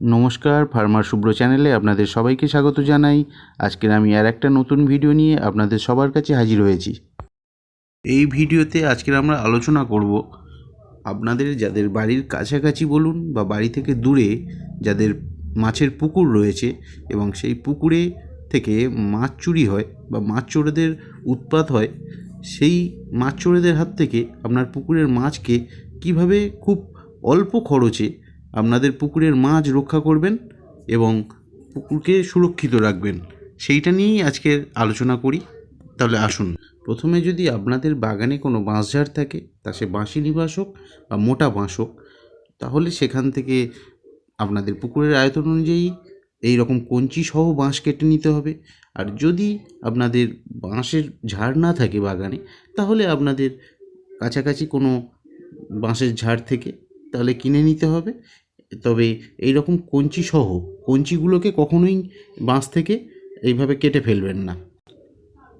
নমস্কার, ফার্মার শুভ্র চ্যানেলে আপনাদের সবাইকে স্বাগত জানাই। আজকের আমি আর একটা নতুন ভিডিও নিয়ে আপনাদের সবার কাছে হাজির হয়েছি। এই ভিডিওতে আজকের আমরা আলোচনা করব আপনাদের যাদের বাড়ির কাছাকাছি বলুন বা বাড়ি থেকে দূরে যাদের মাছের পুকুর রয়েছে এবং সেই পুকুরে থেকে মাছ চুরি হয় বা মাছ চোরেদের উৎপাত হয়, সেই মাছ চোরেদের হাত থেকে আপনার পুকুরের মাছকে কীভাবে খুব অল্প খরচে আপনাদের পুকুরের মাছ রক্ষা করবেন এবং পুকুরকে সুরক্ষিত রাখবেন। সেইটা নিয়েই আজকের আলোচনা করি। তাহলে আসুন, প্রথমে যদি আপনাদের বাগানে কোনো বাঁশঝাড় থাকে, তা সে বাঁশি নিবাস হোক বা মোটা বাঁশ হোক, তাহলে সেখান থেকে আপনাদের পুকুরের আয়তন অনুযায়ী এই রকম কঞ্চি সহ বাঁশ কেটে নিতে হবে। আর যদি আপনাদের বাঁশের ঝাড় না থাকে বাগানে, তাহলে আপনাদের কাছাকাছি কোনো বাঁশের ঝাড় থেকে তাহলে কিনে নিতে হবে। তবে এই রকম কঞ্চি সহ কঞ্চিগুলোকে কখনোই বাঁশ থেকে এইভাবে কেটে ফেলবেন না।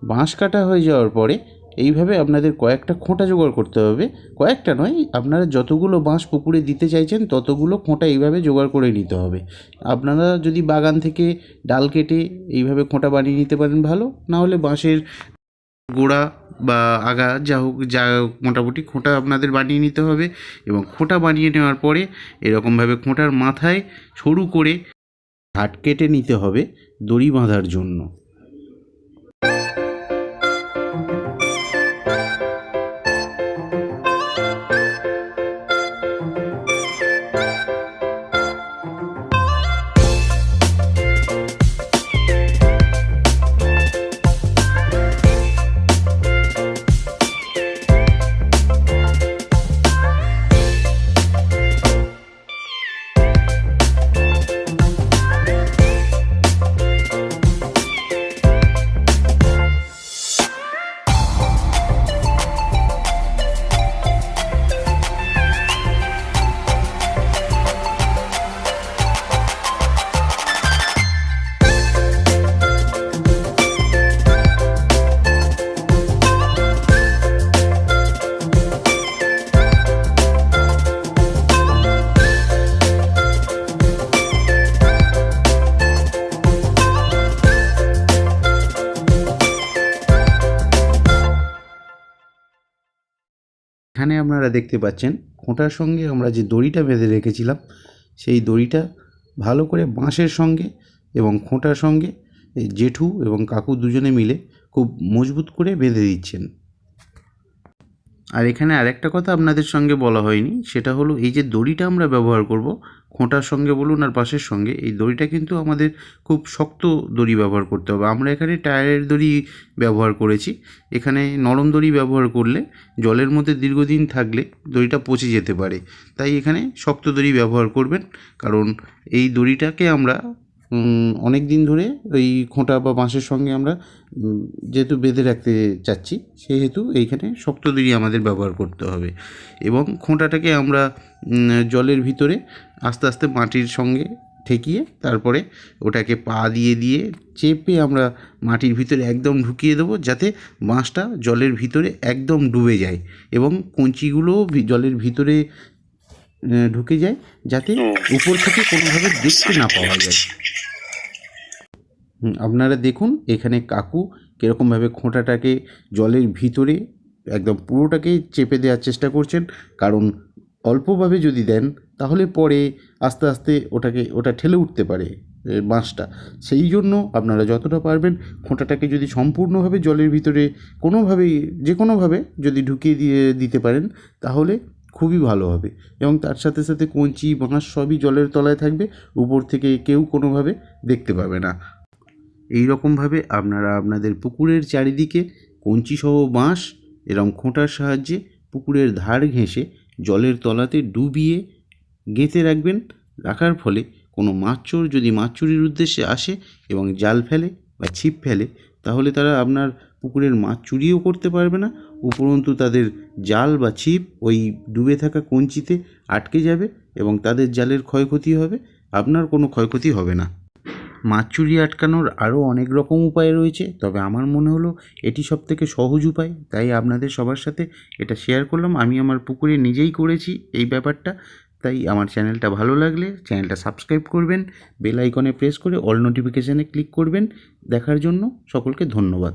বাঁশ কাটা হয়ে যাওয়ার পরে এইভাবে আপনাদের কয়েকটা খোঁটা জোগাড় করতে হবে। কয়েকটা নয়, আপনারা যতগুলো বাঁশ পুকুরে দিতে চাইছেন ততগুলো খোঁটা এইভাবে জোগাড় করে নিতে হবে। আপনারা যদি বাগান থেকে ডাল কেটে এইভাবে খোঁটা বানিয়ে নিতে পারেন ভালো না হলে বাঁশের গোড়া বা আগা যা হোক, যা মোটামুটি খোঁটা আপনাদের বানিয়ে নিতে হবে এবং খোঁটা বানিয়ে নেওয়ার পরে এরকমভাবে খোঁটার মাথায় সরু করে হাট কেটে নিতে হবে দড়ি বাঁধার জন্য। এখানে আপনারা দেখতে পাচ্ছেন খোঁটার সঙ্গে আমরা যে দড়িটা বেঁধে রেখেছিলাম, সেই দড়িটা ভালো করে বাঁশের সঙ্গে এবং খোঁটার সঙ্গে জেঠু এবং কাকু দুজনে মিলে খুব মজবুত করে বেঁধে দিচ্ছেন। আর এখানে আরেকটা কথা আপনাদের সঙ্গে বলা হয়নি, সেটা হলো এই যে দড়িটা আমরা ব্যবহার করব খোঁটার সঙ্গে বলুন আর বাঁশের সঙ্গে, এই দড়িটা কিন্তু আমাদের খুব শক্ত দড়ি ব্যবহার করতে হবে। আমরা এখানে টায়ারের দড়ি ব্যবহার করেছি। এখানে নরম দড়ি ব্যবহার করলে জলের মধ্যে দীর্ঘদিন থাকলে দড়িটা পচে যেতে পারে। তাই এখানে শক্ত দড়ি ব্যবহার করবেন। কারণ এই দড়িটাকে আমরা অনেক দিন ধরে ওই খোঁটা বা বাঁশের সঙ্গে আমরা যেহেতু বেঁধে রাখতে চাচ্ছি, সেহেতু এইখানে শক্ত দড়ি আমাদের ব্যবহার করতে হবে এবং খোঁটাটাকে আমরা জলের ভিতরে আস্তে আস্তে মাটির সঙ্গে ঠেকিয়ে তারপরে ওটাকে পা দিয়ে দিয়ে চেপে আমরা মাটির ভিতরে একদম ঢুকিয়ে দেবো যাতে বাঁশটা জলের ভিতরে একদম ডুবে যায় এবং কঞ্চিগুলোও ভি- জলের ভিতরে ঢুকে যায় যাতে উপর থেকে কোনোভাবে দেখতে না পাওয়া যায়। আপনারা দেখুন এখানে কাকু কীরকমভাবে খোঁটাটাকে জলের ভিতরে একদম পুরোটাকে চেপে দেওয়ার চেষ্টা করছেন। কারণ অল্পভাবে যদি দেন তাহলে পরে আস্তে আস্তে ওটাকে ওটা ঠেলে উঠতে পারে বাঁশটা। সেই জন্য আপনারা যতটা পারবেন খোঁটাটাকে যদি সম্পূর্ণভাবে জলের ভিতরে কোনোভাবেই যে কোনোভাবে যদি ঢুকিয়ে দিয়ে দিতে পারেন তাহলে খুবই ভালো হবে। এবং তার সাথে সাথে কঞ্চি, বাঁশ সবই জলের তলায় থাকবে, উপর থেকে কেউ কোনোভাবে দেখতে পাবে না। এই রকমভাবে আপনারা আপনাদের পুকুরের চারিদিকে কঞ্চিসহ বাঁশ এরম খোঁটার সাহায্যে পুকুরের ধার ঘেঁষে জলের তলাতে ডুবিয়ে গেঁথে রাখবেন। রাখার ফলে কোনো মাছচোর যদি মাছ চুরির উদ্দেশ্যে আসে এবং জাল ফেলে বা ছিপ ফেলে, তাহলে তারা আপনার পুকুরের মাছ চুরিও করতে পারবে না। উপরন্তু তাদের জাল বা ছিপ ওই ডুবে থাকা কঞ্চিতে আটকে যাবে এবং তাদের জালের ক্ষয়ক্ষতি হবে। আপনার কোনো ক্ষয়ক্ষতি হবে না। মাছ চুরি আটকানোর আরও অনেক রকম উপায় রয়েছে, তবে আমার মনে হলো এটি সবথেকে সহজ উপায়। তাই আপনাদের সবার সাথে এটা শেয়ার করলাম। আমি আমার পুকুরে নিজেই করেছি এই ব্যাপারটা। তাই আমার চ্যানেলটা ভালো লাগলে চ্যানেলটা সাবস্ক্রাইব করবেন বেল আইকনে প্রেস করে অল নোটিফিকেশানে ক্লিক করবেন। দেখার জন্য সকলকে ধন্যবাদ।